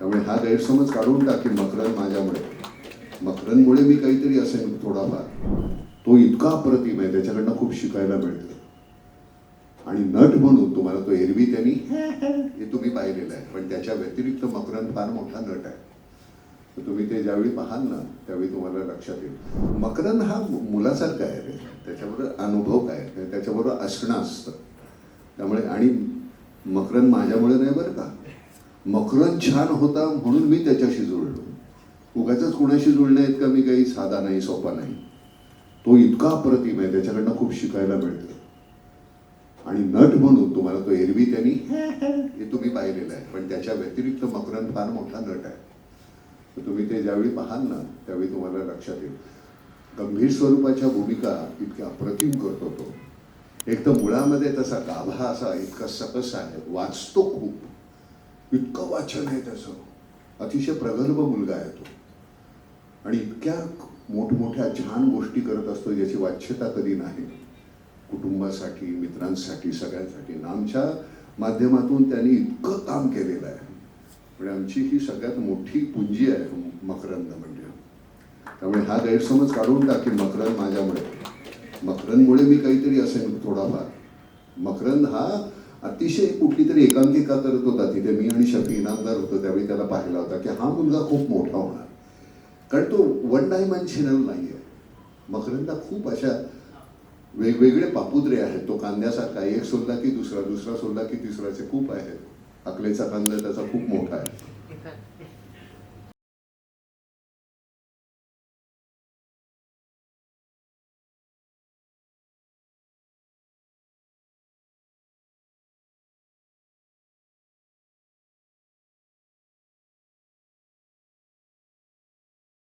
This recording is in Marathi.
त्यामुळे हा गैरसमज काढून टाक की मकरन माझ्यामुळे. मकरनमुळे मी काहीतरी असेल थोडाफार. तो इतका अप्रतिम आहे त्याच्याकडनं खूप शिकायला मिळतं. आणि नट म्हणून तुम्हाला तो एरवी त्यांनी हे तुम्ही पाहिलेलं आहे. पण त्याच्या व्यतिरिक्त मकरन फार मोठा नट आहे. तर तुम्ही ते ज्यावेळी पाहाल ना त्यावेळी तुम्हाला लक्षात येईल. मकरन हा मुलासारखा आहे रे. त्याच्याबरोबर अनुभव काय त्याच्याबरोबर असणं असतं. त्यामुळे आणि मकरन माझ्यामुळे नाही बरं का? मकरन छान होता म्हणून मी त्याच्याशी जुळलो. उगाच कुणाशी जुळण्या इतका मी काही साधा नाही सोपा नाही. तो इतका अप्रतिम आहे त्याच्याकडनं खूप शिकायला मिळतं. आणि नट म्हणून तुम्हाला तो एरवी त्यांनी हे तुम्ही पाहिलेलं आहे. पण त्याच्या व्यतिरिक्त मकरन फार मोठा नट आहे. तर तुम्ही ते ज्यावेळी पाहाल ना त्यावेळी तुम्हाला लक्षात येईल. गंभीर स्वरूपाच्या भूमिका इतक्या अप्रतिम करतो तो. एक तर मुळामध्ये तसा गाभा असा इतका सकस आहे. वाचतो खूप. इतकं वाचन आहे त्याचं. अतिशय प्रगल्भ मुलगा आहे तो. आणि इतक्या मोठमोठ्या छान गोष्टी करत असतो ज्याची वाच्यता कधी नाही. कुटुंबासाठी मित्रांसाठी सगळ्यांसाठी. आमच्या माध्यमातून त्यांनी इतकं काम केलेलं आहे. म्हणजे आमची ही सगळ्यात मोठी पुंजी आहे मकरंद म्हणजे. त्यामुळे हा गैरसमज काढून टाक की मकरंद माझ्यामुळे. मकरंदमुळे मी काहीतरी असेल थोडाफार. मकरंद हा अतिशय कुठली तरी एकांकिका करत होता तिथे. मी आणि शफी इनामदार होतो त्यावेळी त्याला पाहिला होता की हा मुलगा खूप मोठा होणार. कारण तो वन डायमेन्शनल नाही आहे मकरंदा खूप अशा वेगवेगळे पापुद्रे आहेत. तो कांद्यासारखा एक सोडला की दुसरा दुसरा सोडला की तिसराचे खूप आहेत. अकलेचा कांदा त्याचा खूप मोठा आहे.